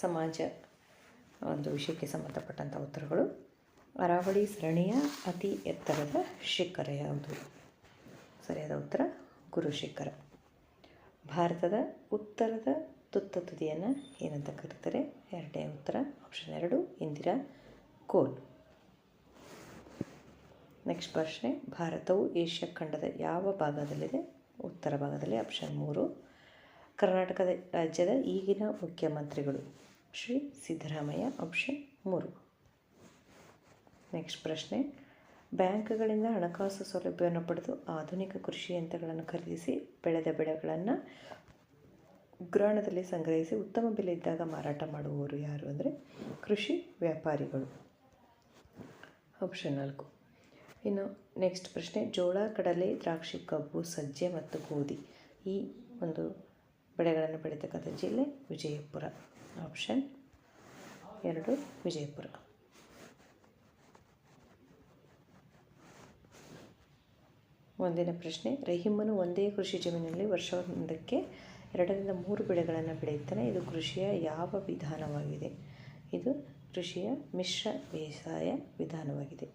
ಸಮಾಜ ಒಂದು ವಿಷಯಕ್ಕೆ ಸಂಬಂಧಪಟ್ಟಂಥ ಉತ್ತರಗಳು. ಅರಾವಳಿ ಸರಣಿಯ ಅತಿ ಎತ್ತರದ ಶಿಖರ ಯಾವುದು? ಸರಿಯಾದ ಉತ್ತರ ಗುರು ಶಿಖರ ಭಾರತದ ಉತ್ತರದ ತುತ್ತ ತುದಿಯನ್ನು ಏನಂತ ಕರೀತಾರೆ? ಎರಡನೇ ಉತ್ತರ ಆಪ್ಷನ್ ಎರಡು, ಇಂದಿರಾ ಕೋಲ್. ನೆಕ್ಸ್ಟ್ ಪ್ರಶ್ನೆ, ಭಾರತವು ಏಷ್ಯಾ ಖಂಡದ ಯಾವ ಭಾಗದಲ್ಲಿದೆ? ಉತ್ತರ ಭಾಗದಲ್ಲಿ ಆಪ್ಷನ್ ಮೂರು. ಕರ್ನಾಟಕದ ರಾಜ್ಯದ ಈಗಿನ ಮುಖ್ಯಮಂತ್ರಿಗಳು. ಶ್ರೀ ಸಿದ್ದರಾಮಯ್ಯ ಆಪ್ಷನ್ ಮೂರು. ನೆಕ್ಸ್ಟ್ ಪ್ರಶ್ನೆ. ಬ್ಯಾಂಕ್ಗಳಿಂದ ಹಣಕಾಸು ಸೌಲಭ್ಯವನ್ನು ಪಡೆದು ಆಧುನಿಕ ಕೃಷಿ ಯಂತ್ರಗಳನ್ನು ಖರೀದಿಸಿ ಬೆಳೆದ ಬೆಳೆಗಳನ್ನು ಉಗ್ರಾಣದಲ್ಲಿ ಸಂಗ್ರಹಿಸಿ ಉತ್ತಮ ಬೆಲೆ ಇದ್ದಾಗ ಮಾರಾಟ ಮಾಡುವವರು ಯಾರು ಅಂದರೆ ಕೃಷಿ ವ್ಯಾಪಾರಿಗಳು. ಆಪ್ಷನ್ ನಾಲ್ಕು. ಇನ್ನು ನೆಕ್ಸ್ಟ್ ಪ್ರಶ್ನೆ. ಜೋಳ, ಕಡಲೆ, ದ್ರಾಕ್ಷಿ, ಕಬ್ಬು, ಸಜ್ಜೆ ಮತ್ತು ಗೋಧಿ ಈ ಒಂದು ಬೆಳೆಗಳನ್ನು ಬೆಳೀತಕ್ಕಂಥ ಜಿಲ್ಲೆ ವಿಜಯಪುರ. ಆಪ್ಷನ್ ಎರಡು, ವಿಜಯಪುರ. ಮುಂದಿನ ಪ್ರಶ್ನೆ, ರಹೀಮನು ಒಂದೇ ಕೃಷಿ ಜಮೀನಿನಲ್ಲಿ ವರ್ಷವೊಂದಕ್ಕೆ ಎರಡರಿಂದ ಮೂರು ಬೆಳೆಗಳನ್ನು ಬೆಳೆಯುತ್ತಾನೆ. ಇದು ಕೃಷಿಯ ಯಾವ ವಿಧಾನವಾಗಿದೆ? ಇದು ಕೃಷಿಯ ಮಿಶ್ರ ಬೇಸಾಯ ವಿಧಾನವಾಗಿದೆ.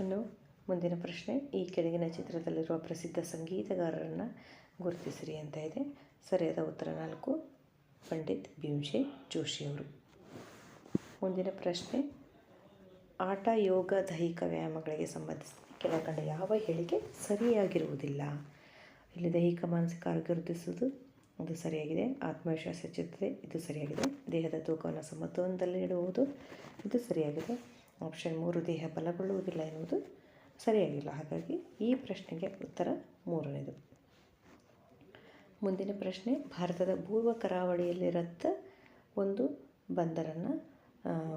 ಇನ್ನು ಮುಂದಿನ ಪ್ರಶ್ನೆ, ಈ ಕೆಳಗಿನ ಚಿತ್ರದಲ್ಲಿರುವ ಪ್ರಸಿದ್ಧ ಸಂಗೀತಗಾರರನ್ನು ಗುರುತಿಸಿರಿ ಅಂತ ಇದೆ. ಸರಿಯಾದ ಉತ್ತರ ನಾಲ್ಕು, ಪಂಡಿತ್ ಭೀಮಶೇ ಜೋಶಿಯವರು ಮುಂದಿನ ಪ್ರಶ್ನೆ, ಆಟ, ಯೋಗ, ದೈಹಿಕ ವ್ಯಾಯಾಮಗಳಿಗೆ ಸಂಬಂಧಿಸಿದ ಕೆಳಕಂಡ ಯಾವ ಹೇಳಿಕೆ ಸರಿಯಾಗಿರುವುದಿಲ್ಲ? ಇಲ್ಲಿ ದೈಹಿಕ, ಮಾನಸಿಕ ಆರೋಗ್ಯ ವೃದ್ಧಿಸುವುದು ಅದು ಸರಿಯಾಗಿದೆ. ಆತ್ಮವಿಶ್ವಾಸ ಹೆಚ್ಚುತ್ತದೆ, ಇದು ಸರಿಯಾಗಿದೆ. ದೇಹದ ತೂಕವನ್ನು ಸಮತೋಲನದಲ್ಲಿ ಇಡುವುದು ಇದು ಸರಿಯಾಗಿದೆ. ಆಪ್ಷನ್ ಮೂರು, ದೇಹ ಬಲಗೊಳ್ಳುವುದಿಲ್ಲ ಎನ್ನುವುದು ಸರಿಯಾಗಿಲ್ಲ. ಹಾಗಾಗಿ ಈ ಪ್ರಶ್ನೆಗೆ ಉತ್ತರ ಮೂರನೇದು. ಮುಂದಿನ ಪ್ರಶ್ನೆ, ಭಾರತದ ಪೂರ್ವ ಕರಾವಳಿಯಲ್ಲಿರತ್ತ ಒಂದು ಬಂದರನ್ನು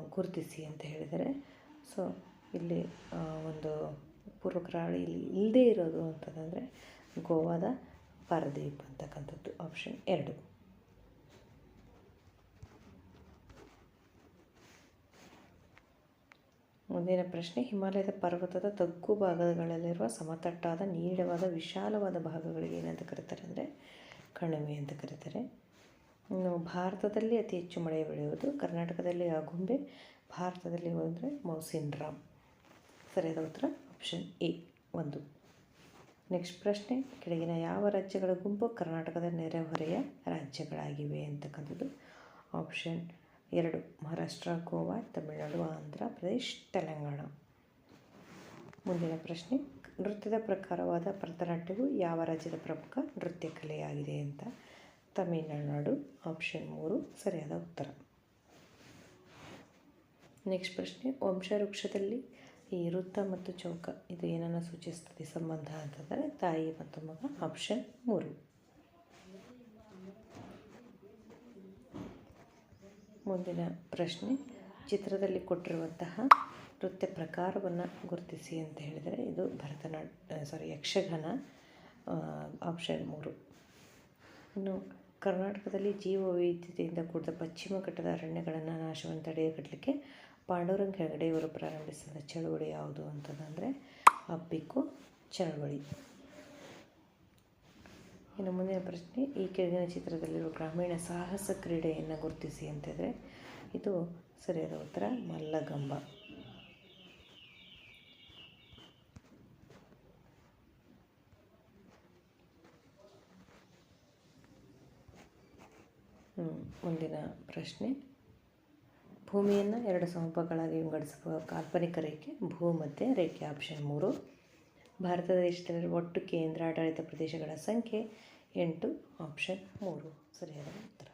ಗುರುತಿಸಿ ಅಂತ ಹೇಳಿದರೆ, ಸೊ, ಇಲ್ಲಿ ಒಂದು ಪೂರ್ವ ಕರಾವಳಿಯಲ್ಲಿ ಇಲ್ಲದೇ ಇರೋದು ಅಂತಂದರೆ ಗೋವಾದ ಪಾರದೀಪ್ ಅಂತಕ್ಕಂಥದ್ದು ಆಪ್ಷನ್ ಎರಡು. ಮುಂದಿನ ಪ್ರಶ್ನೆ, ಹಿಮಾಲಯದ ಪರ್ವತದ ತಗ್ಗು ಭಾಗಗಳಲ್ಲಿರುವ ಸಮತಟ್ಟಾದ, ನೀಳವಾದ, ವಿಶಾಲವಾದ ಭಾಗಗಳಿಗೆ ಏನಂತ ಕರೀತಾರೆ ಅಂದರೆ ಕಣಿವೆ ಅಂತ ಕರೀತಾರೆ. ಭಾರತದಲ್ಲಿ ಅತಿ ಹೆಚ್ಚು ಮಳೆ ಬೆಳೆಯುವುದು ಕರ್ನಾಟಕದಲ್ಲಿ ಆಗುಂಬೆ ಭಾರತದಲ್ಲಿ ಹೋದರೆ ಮೌಸಿನ್ ರಾಮ್. ಸರಿಯಾದ ಉತ್ತರ ಆಪ್ಷನ್ ಎ ಒಂದು. ನೆಕ್ಸ್ಟ್ ಪ್ರಶ್ನೆ, ಕೆಳಗಿನ ಯಾವ ರಾಜ್ಯಗಳ ಗುಂಪು ಕರ್ನಾಟಕದ ನೆರೆಹೊರೆಯ ರಾಜ್ಯಗಳಾಗಿವೆ ಅಂತಕ್ಕಂಥದ್ದು? ಆಪ್ಷನ್ ಎರಡು, ಮಹಾರಾಷ್ಟ್ರ, ಗೋವಾ, ತಮಿಳುನಾಡು, ಆಂಧ್ರ ಪ್ರದೇಶ್, ತೆಲಂಗಾಣ. ಮುಂದಿನ ಪ್ರಶ್ನೆ, ನೃತ್ಯದ ಪ್ರಕಾರವಾದ ಭರತನಾಟ್ಯವು ಯಾವ ರಾಜ್ಯದ ಪ್ರಮುಖ ನೃತ್ಯ ಕಲೆಯಾಗಿದೆ ಅಂತ? ತಮಿಳುನಾಡು ಆಪ್ಷನ್ ಮೂರು, ಸರಿಯಾದ ಉತ್ತರ. ನೆಕ್ಸ್ಟ್ ಪ್ರಶ್ನೆ, ವಂಶವೃಕ್ಷದಲ್ಲಿ ಈ ವೃತ್ತ ಮತ್ತು ಚೌಕ, ಇದು ಏನನ್ನು ಸೂಚಿಸ್ತದೆ ಸಂಬಂಧ ಅಂತಂದರೆ ತಾಯಿ ಮತ್ತು ಮಗ ಆಪ್ಷನ್ ಮೂರು. ಮುಂದಿನ ಪ್ರಶ್ನೆ, ಚಿತ್ರದಲ್ಲಿ ಕೊಟ್ಟಿರುವಂತಹ ನೃತ್ಯ ಪ್ರಕಾರವನ್ನು ಗುರುತಿಸಿ ಅಂತ ಹೇಳಿದರೆ ಇದು ಭರತನಾಟ್ಯ ಸಾರಿ ಯಕ್ಷಗಾನ ಆಪ್ಷನ್ ಮೂರು. ಇನ್ನು ಕರ್ನಾಟಕದಲ್ಲಿ ಜೀವ ವೈವಿಧ್ಯತೆಯಿಂದ ಕೂಡಿದ ಪಶ್ಚಿಮ ಘಟ್ಟದ ಅರಣ್ಯಗಳನ್ನು ನಾಶವನ್ನು ತಡೆಗಟ್ಟಲಿಕ್ಕೆ ಪಾಂಡುರಂಗ ಹೆಗಡೆಯವರು ಪ್ರಾರಂಭಿಸಿದ ಚಳುವಳಿ ಯಾವುದು ಅಂತಂದರೆ ಅಪ್ಪಿಕ್ಕು ಚಳವಳಿ. ಇನ್ನು ಮುಂದಿನ ಪ್ರಶ್ನೆ, ಈ ಕೆಳಗಿನ ಚಿತ್ರದಲ್ಲಿರುವ ಗ್ರಾಮೀಣ ಸಾಹಸ ಕ್ರೀಡೆಯನ್ನು ಗುರುತಿಸಿ ಅಂತಿದ್ರೆ, ಇದು ಸರಿಯಾದ ಉತ್ತರ, ಮಲ್ಲಗಂಬ. ಮುಂದಿನ ಪ್ರಶ್ನೆ. ಭೂಮಿಯನ್ನು ಎರಡು ಸಮಭಾಗಗಳಾಗಿ ವಿಂಗಡಿಸುವ ಕಾಲ್ಪನಿಕ ರೇಖೆ, ಭೂಮಧ್ಯ ರೇಖೆ ಆಪ್ಷನ್ ಮೂರು. ಭಾರತ ದೇಶದಲ್ಲಿರುವ ಒಟ್ಟು ಕೇಂದ್ರಾಡಳಿತ ಪ್ರದೇಶಗಳ ಸಂಖ್ಯೆ ಎಂಟು ಆಪ್ಷನ್ ಮೂರು. ಸರಿಯಾದ ಉತ್ತರ.